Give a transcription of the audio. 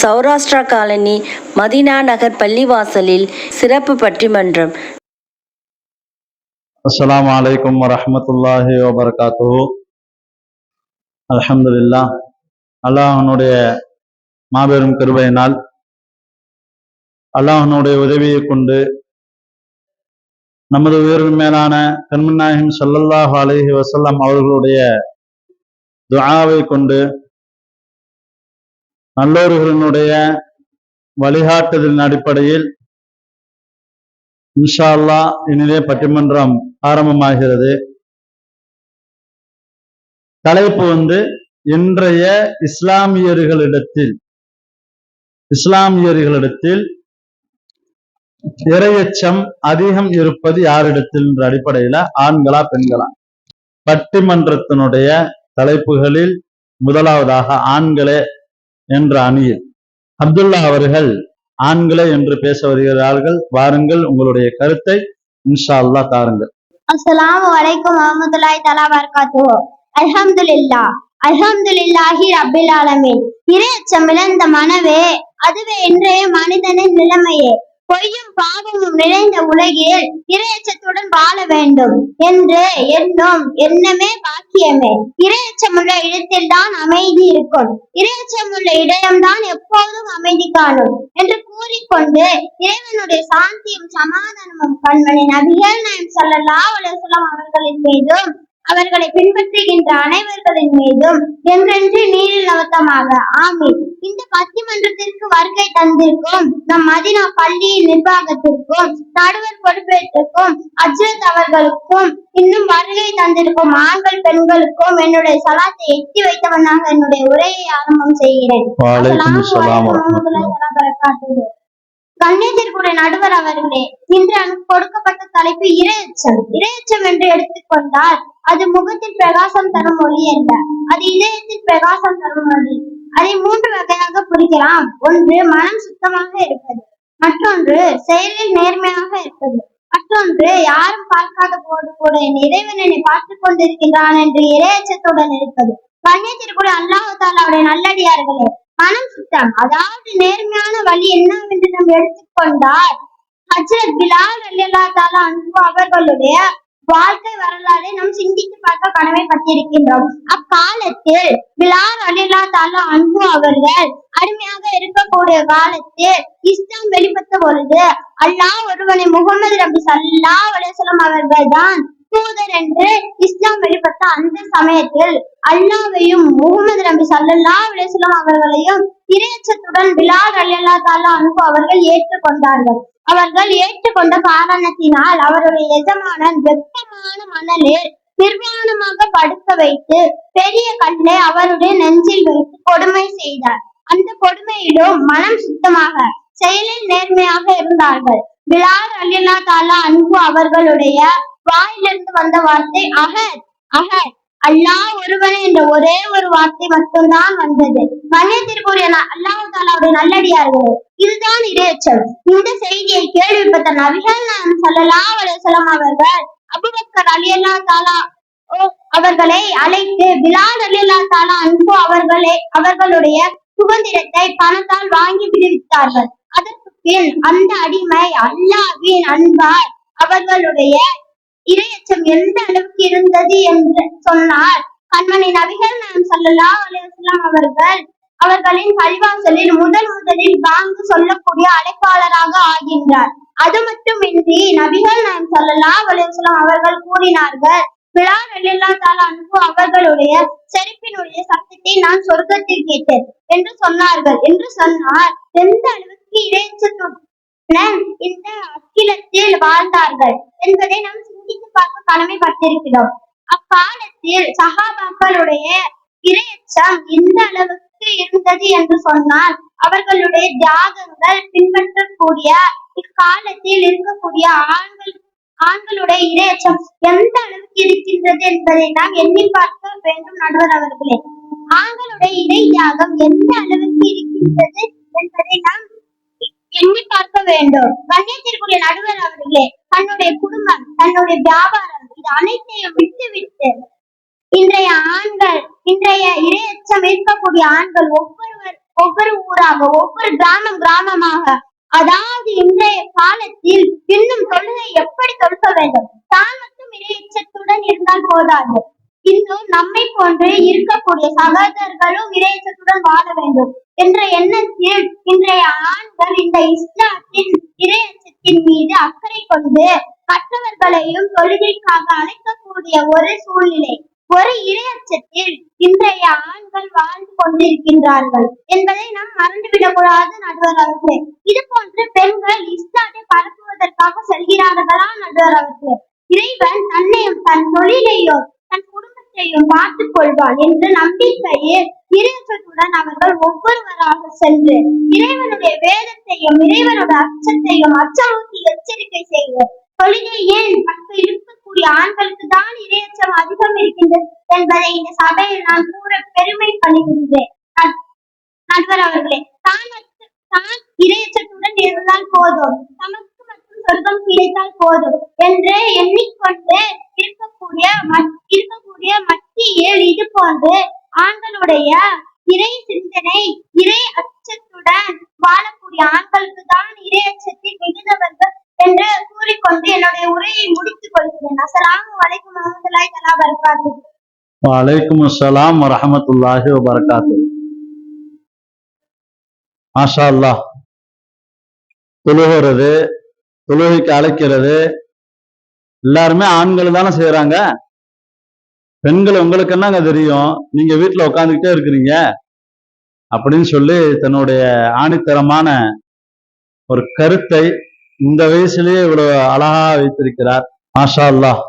Saurashtra colony Medina நகர் பள்ளிவாசலில் சிறப்பு பட்டிமன்றம் அஸ்லாம் வலைக்கம் வரமத்துல்லாஹி வபர்காத்து அலமதுல்லா அல்லாஹனுடைய மாபெரும் கிருபையினால் அல்லாஹனுடைய உதவியை கொண்டு நமது உயர்வு மேலான கண்மநாயகம் சல்லல்லாஹு அலஹி வசல்லாம் அவர்களுடைய துஆவை கொண்டு நல்லோர்களினுடைய வழிகாட்டுதலின் அடிப்படையில் இன்ஷா இனிதே பட்டிமன்றம் ஆரம்பமாகிறது. தலைப்பு வந்து இன்றைய இஸ்லாமியர்களிடத்தில் இஸ்லாமியர்களிடத்தில் இரையச்சம் அதிகம் இருப்பது யாரிடத்தில் என்ற அடிப்படையில ஆண்களா பெண்களா? பட்டிமன்றத்தினுடைய தலைப்புகளில் முதலாவதாக ஆண்களே என்ற அணியில். அப்துல்லா அவர்கள் ஆண்களே என்று பேச வருகிறார்கள். வாருங்கள் உங்களுடைய கருத்தை இன்ஷா அல்லா தாருங்கள். அஸ்லாம் அலைக்கும் அஹமதுல்லாய் தலா வபரகாத்துஹு. அல்ஹம்துலில்லா அல்ஹம்துலில்லாஹி ரப்பில் ஆலமீன். இறையச்சம் இழந்த மனவே அதுவே இன்றைய மனிதனின் நிலைமையே. பொய்யும் பாவமும் நிறைந்த உலகில் இறையச்சத்துடன் வாழ வேண்டும் என்று எண்ணும் எண்ணமே பாக்கியமே. இறையச்சமுள்ள இடத்தில் தான் அமைதி இருக்கும். இறையச்சமுள்ள இடம்தான் எப்போதும் அமைதி காணும் என்று கூறிக்கொண்டு இறைவனுடைய சாந்தியும் சமாதானமும் கண்மணி நபிகள் நாயம் சொல்லலா உலகம் அவர்களின் மீதும் அவர்களை பின்பற்றுகின்ற அனைவர்களின் மீதும் என்றென்று நீரில் அவத்தமாக ஆமீன். இந்த பத்திமன்றத்திற்கு வருகை தந்திருக்கும் நம் மதினா பள்ளியின் நிர்வாகத்திற்கும் நடுவர் பொறுப்பேற்றுக்கும் அஜ்ரத் அவர்களுக்கும் இன்னும் வருகை தந்திருக்கும் ஆண்கள் பெண்களுக்கும் என்னுடைய சலாத்தை எட்டி வைத்தவனாக என்னுடைய உரையை ஆரம்பம் செய்கிறேன். கண்ணியத்திற்குரிய நடுவர் அவர்களே இன்று கொடுக்கப்பட்ட தலைப்பு இரையச்சம். இரையச்சம் என்று எடுத்துக்கொண்டால் அது முகத்தில் பிரகாசம் தரும் ஒளி அல்ல அது இதயத்தில் பிரகாசம் தரும் ஒளி. அதை மூன்று வகையாக பிரிக்கலாம். ஒன்று மனம் சுத்தமாக இருப்பது. மற்றொன்று செயலில் நேர்மையாக இருப்பது. மற்றொன்று யாரும் பார்க்காத போது கூட என் இறைவன் என்னை பார்த்துக் கொண்டிருக்கின்றான் என்று இரையச்சத்துடன் இருப்பது. கண்ணியத்திற்குரிய அல்லாஹு தாலாவுடைய நல்லடியார்களே மனம் சுத்தம். அதாவது நேர்மையான வழி என்னவென்று நாம் எடுத்துக்கொண்டால் ஹஜ்ரத் பிலால் அல்லா தாலா அன்பு அவர்களுடைய வாழ்க்கை வரலாறு நாம் சிந்தித்து பார்க்க கடமைப்பட்டிருக்கின்றோம் அக்காலத்தில் விழா அல்லா தாலா அன்பு அவர்கள் அருமையாக இருக்கக்கூடிய காலத்தில் இஸ்லாம் வெளிப்பட்ட பொழுது அல்லாஹ் ஒருவனை முகமது நபி சல்லா அலைஹி அவர்கள் தான் தூதர் என்று இஸ்லாம் வெளிப்பட்ட அந்த சமயத்தில் அல்லாவையும் முகமது நபி சல்லா அலைஹி அவர்களையும் இரையச்சத்துடன் பிலால் அல்லா தாலா அன்ஹு அவர்கள் ஏற்றுக்கொண்டார்கள். அவர்கள் ஏற்றுக்கொண்ட காரணத்தினால் அவருடைய எஜமானன் வெப்பமான மணலில் நிர்வாணமாக படுக்க வைத்து பெரிய கல்லை அவருடைய நெஞ்சில் வைத்து கொடுமை செய்தார். அந்த கொடுமையிலும் மனம் சுத்தமாக செயலில் நேர்மையாக இருந்தார்கள். பிலால் அல்லா தாலா அன்பு அவர்களுடைய வாயிலிருந்து வந்த வார்த்தை அகத் அகத் அல்லாஹ் ஒருவன் என்ற ஒரே ஒரு வார்த்தை மட்டும்தான் வந்தது. மன்னியத்திற்குரிய அல்லாஹ் தாலாவுடைய நல்லடியார்களே இதுதான் இடையச்சல் இந்த செய்தியை கேள்விப்பட்ட நபிகள் நான் சொல்லலாம் அலைஹி அவர்கள் அவர்கள் அலி அல்லா தாலா ஓ, அவர்களை அழைத்து பிலால் ரலியல்லாஹு தாலா அன்பு அவர்களே அவர்களுடைய சுதந்திரத்தை பணத்தால் வாங்கி விடுவித்தார்கள். அதற்கு பின் அந்த அடிமை அல்லாஹ்வின் அன்பால் அவர்களுடைய இரையச்சம் எந்த அளவுக்கு இருந்தது என்று சொன்னார். கண்மணி நபிகள் நாம் ஸல்லல்லாஹு அலுவலாம் அவர்கள் அவர்களின் பள்ளிவாசலில் முதல் முதலில் பாங்கு சொல்லக்கூடிய அழைப்பாளராக ஆகின்றார். அது மட்டுமின்றி நபிகள் நாம் ஸல்லல்லாஹு அலுவலாம் அவர்கள் கூறினார்கள் பிலால் ரலியல்லாஹு தஆலா அன்பு அவர்களுடைய செருப்பினுடைய சத்தத்தை நான் சொர்க்கத்தில் கேட்டேன் என்று சொன்னார்கள். என்று சொன்னார் எந்த அளவுக்கு இறைச்சத்துடன் இந்த அக்கிலத்தில் வாழ்ந்தார்கள் என்பதை நாம் சிந்தித்து பார்க்க கடமைப்பட்டிருக்கிறோம் அக்காலத்தில் சகாபாக்களுடைய இரையச்சம் எந்த அளவுக்கு இருந்தது என்று சொன்னால் அவர்களுடைய தியாகங்கள் பின்பற்றக்கூடிய இக்காலத்தில் இருக்கக்கூடிய ஆண்கள் ஆண்களுடைய இரையச்சம் எந்த அளவுக்கு இருக்கின்றது என்பதை நாம் எண்ணி பார்க்க வேண்டும் நடுவர் அவர்களே. ஆண்களுடைய இறை தியாகம் எந்த அளவுக்கு இருக்கின்றது என்பதை நாம் எண்ணி பார்க்க வேண்டும். கண்ணியத்திற்குரிய நடுவர் அவர்களே தன்னுடைய குடும்பம் தன்னுடைய வியாபாரம் இது அனைத்தையும் விட்டு விட்டு இன்றைய ஆண்கள் இன்றைய இரையச்சம் இருக்கக்கூடிய ஆண்கள் ஒவ்வொருவர் ஒவ்வொரு ஊராக ஒவ்வொரு கிராமம் கிராமமாக அதாவது இன்றைய காலத்தில் இன்னும் தொழுகை எப்படி தொழுக வேண்டும்? தான் மட்டும் இரையச்சத்துடன் இருந்தால் போதாது. இன்னும் நம்மை போன்று இருக்கக்கூடிய சகோதரர்களும் இறையச்சத்துடன் வாழ வேண்டும். என்ற எண்ணத்தில் இன்றைய ஆண்கள் இந்த இஸ்லாத்தின் இறையச்சத்தின் மீது அக்கறை கொண்டு மற்றவர்களையும் தொழுகைக்காக அழைக்கக்கூடிய ஒரு சூழ்நிலை ஒரு இரையச்சத்தில் இன்றைய ஆண்கள் வாழ்ந்து கொண்டிருக்கின்றார்கள் என்பதை நாம் மறந்துவிடக் கூடாது நடுவர் அவர்களே. இது போன்று பெண்கள் இஸ்லாத்தை பரப்புவதற்காக செல்கிறார்களா நடுவர் அவர்களே. இறைவன் தன்னையும் தன் தொழிலையோ அனைத்தையும் பார்த்துக் கொள்வான் என்ற நம்பிக்கையில் இறைவனுடன் அவர்கள் ஒவ்வொருவராக சென்று இறைவனுடைய வேதத்தையும் இறைவனுடைய அச்சத்தையும் அச்சமூர்த்தி எச்சரிக்கை செய்து ஏன் பக்கம் இருக்கக்கூடிய ஆண்களுக்கு தான் இரையச்சம் அதிகம் இருக்கின்றது? என்பதை இந்த சபையில் நான் கூற பெருமை பண்ணுகின்றேன் நண்பர் அவர்களே தான் தான் இரையச்சத்துடன் இருந்தால் போதும். தமக்கு சொர்க்கம் கிடைத்தால் போதும் என்று எண்ணிக்கொண்டு இருக்கக்கூடிய மத்- இருக்கக்கூடிய மத்தியில் இது போன்று ஆண்களுடைய இறை சிந்தனை இறை அச்சத்துடன் வாழக்கூடிய ஆண்களுக்கு தான் இறை அச்சத்தில் மிகுந்தவர்கள் என்று கூறிக்கொண்டு என்னுடைய உரையை முடித்துக் கொள்கிறேன். அஸ்ஸலாமு வலைக்கும் வரஹ்மத்துல்லாஹி தலா வபரகாத்துஹு. வலைக்கும் அஸ்ஸலாம் வரஹமத்துல்லாஹி வரகாத்து மாஷா அல்லாஹ் தொழுகிறது தொழுகைக்கு அழைக்கிறது. எல்லாருமே ஆண்கள் தானே செய்யறாங்க பெண்கள் உங்களுக்கு என்னங்க தெரியும்? நீங்க வீட்டுல உட்காந்துக்கிட்டே இருக்கிறீங்க. அப்படின்னு சொல்லி தன்னுடைய ஆணித்தரமான ஒரு கருத்தை இந்த வயசுலயே இவ்வளவு அழகா வைத்திருக்கிறார். மாஷா அல்லாஹ்.